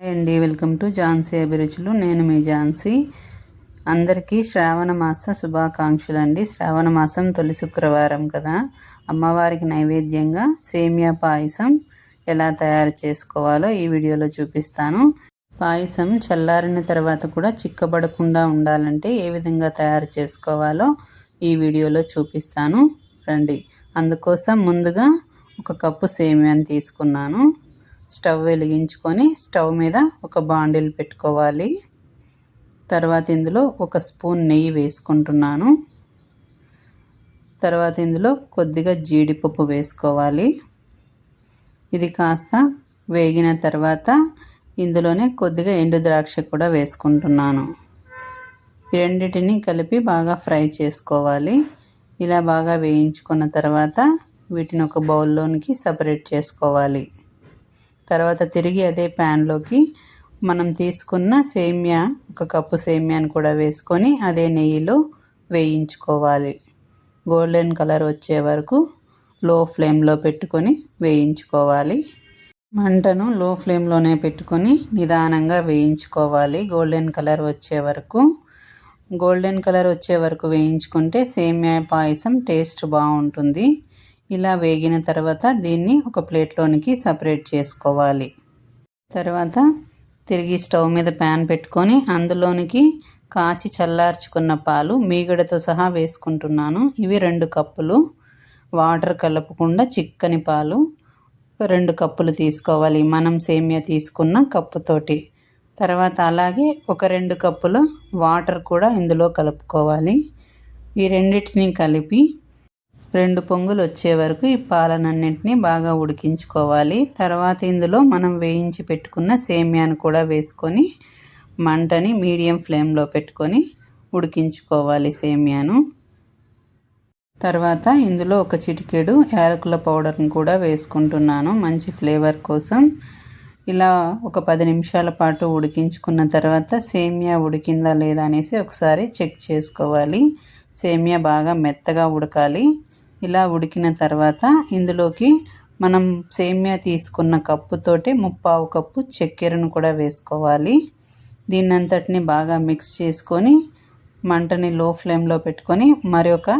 Hi అండి welcome to Jhansi అభిరుచులు. నేను మీ ఝాన్సీ. అందరికీ శ్రావణ మాస శుభాకాంక్షలు అండి శ్రావణ మాసం తొలి శుక్రవారం కదా. అమ్మవారికి నైవేద్యంగా సేమియా పాయసం ఎలా తయారు చేసుకోవాలో ఈ వీడియోలో చూపిస్తాను. పాయసం చల్లారిన తర్వాత కూడా చిక్కబడకుండా ఉండాలంటే ఏ విధంగా తయారు చేసుకోవాలో ఈ వీడియోలో చూపిస్తాను. రండి. అందుకోసం ముందుగా ఒక కప్పు సేమియాని తీసుకున్నాను. స్టవ్ వెలిగించుకొని స్టవ్ మీద ఒక బాండిల్ పెట్టుకోవాలి. తర్వాత ఇందులో ఒక స్పూన్ నెయ్యి వేసుకుంటున్నాను. తర్వాత ఇందులో కొద్దిగా జీడిపప్పు వేసుకోవాలి. ఇది కాస్త వేగిన తర్వాత ఇందులోనే కొద్దిగా ఎండు ద్రాక్ష కూడా వేసుకుంటున్నాను. రెండింటిని కలిపి బాగా ఫ్రై చేసుకోవాలి. ఇలా బాగా వేయించుకున్న తర్వాత వీటిని ఒక బౌల్లోనికి సపరేట్ చేసుకోవాలి. తర్వాత తిరిగి అదే ప్యాన్లోకి మనం తీసుకున్న సేమ్యా ఒక కప్పు సేమ్యాని కూడా వేసుకొని అదే నెయ్యిలో వేయించుకోవాలి. గోల్డెన్ కలర్ వచ్చే వరకు లో ఫ్లేమ్లో పెట్టుకొని వేయించుకోవాలి. మంటను లో ఫ్లేమ్లోనే పెట్టుకొని నిదానంగా వేయించుకోవాలి. గోల్డెన్ కలర్ వచ్చే వరకు. గోల్డెన్ కలర్ వచ్చే వరకు వేయించుకుంటే సేమ్యా పాయసం టేస్ట్ బాగుంటుంది. ఇలా వేగిన తర్వాత దీన్ని ఒక ప్లేట్లోనికి సపరేట్ చేసుకోవాలి. తర్వాత తిరిగి స్టవ్ మీద ప్యాన్ పెట్టుకొని అందులోనికి కాచి చల్లార్చుకున్న పాలు మీగడతో సహా వేసుకుంటున్నాను. ఇవి రెండు కప్పులు. వాటర్ కలపకుండా చిక్కని పాలు రెండు కప్పులు తీసుకోవాలి. మనం సేమియా తీసుకున్న కప్పుతోటి తర్వాత అలాగే ఒక రెండు కప్పుల వాటర్ కూడా ఇందులో కలుపుకోవాలి. ఈ రెండింటిని కలిపి రెండు పొంగులు వచ్చే వరకు ఈ పాలనన్నింటినీ బాగా ఉడికించుకోవాలి. తర్వాత ఇందులో మనం వేయించి పెట్టుకున్న సేమ్యాను కూడా వేసుకొని మంటని మీడియం ఫ్లేమ్లో పెట్టుకొని ఉడికించుకోవాలి సేమ్యాను. తర్వాత ఇందులో ఒక చిటికెడు యాలకుల పౌడర్ని కూడా వేసుకుంటున్నాను మంచి ఫ్లేవర్ కోసం. ఇలా ఒక పది నిమిషాల పాటు ఉడికించుకున్న తర్వాత సేమియా ఉడికిందా లేదా అనేసి ఒకసారి చెక్ చేసుకోవాలి. సేమియా బాగా మెత్తగా ఉడకాలి. ఇలా ఉడికిన తర్వాత ఇందులోకి మనం సేమ్యా తీసుకున్న కప్పుతోటి ముప్పావు కప్పు చక్కెరను కూడా వేసుకోవాలి. దీన్నంతటిని బాగా మిక్స్ చేసుకొని మంటని లో ఫ్లేమ్లో పెట్టుకొని మరొక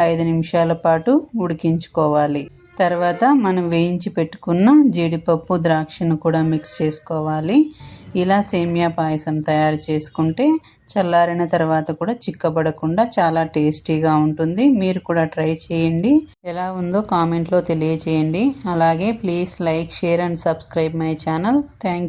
ఐదు నిమిషాల పాటు ఉడికించుకోవాలి. తర్వాత మనం వేయించి పెట్టుకున్న జీడిపప్పు ద్రాక్షను కూడా మిక్స్ చేసుకోవాలి. ఇలా సేమియా పాయసం తయారు చేసుకుంటే చల్లారిన తర్వాత కూడా చిక్కబడకుండా చాలా టేస్టీగా ఉంటుంది. మీరు కూడా ట్రై చేయండి. ఎలా ఉందో కామెంట్లో తెలియచేయండి. అలాగే please like share and subscribe my channel. Thank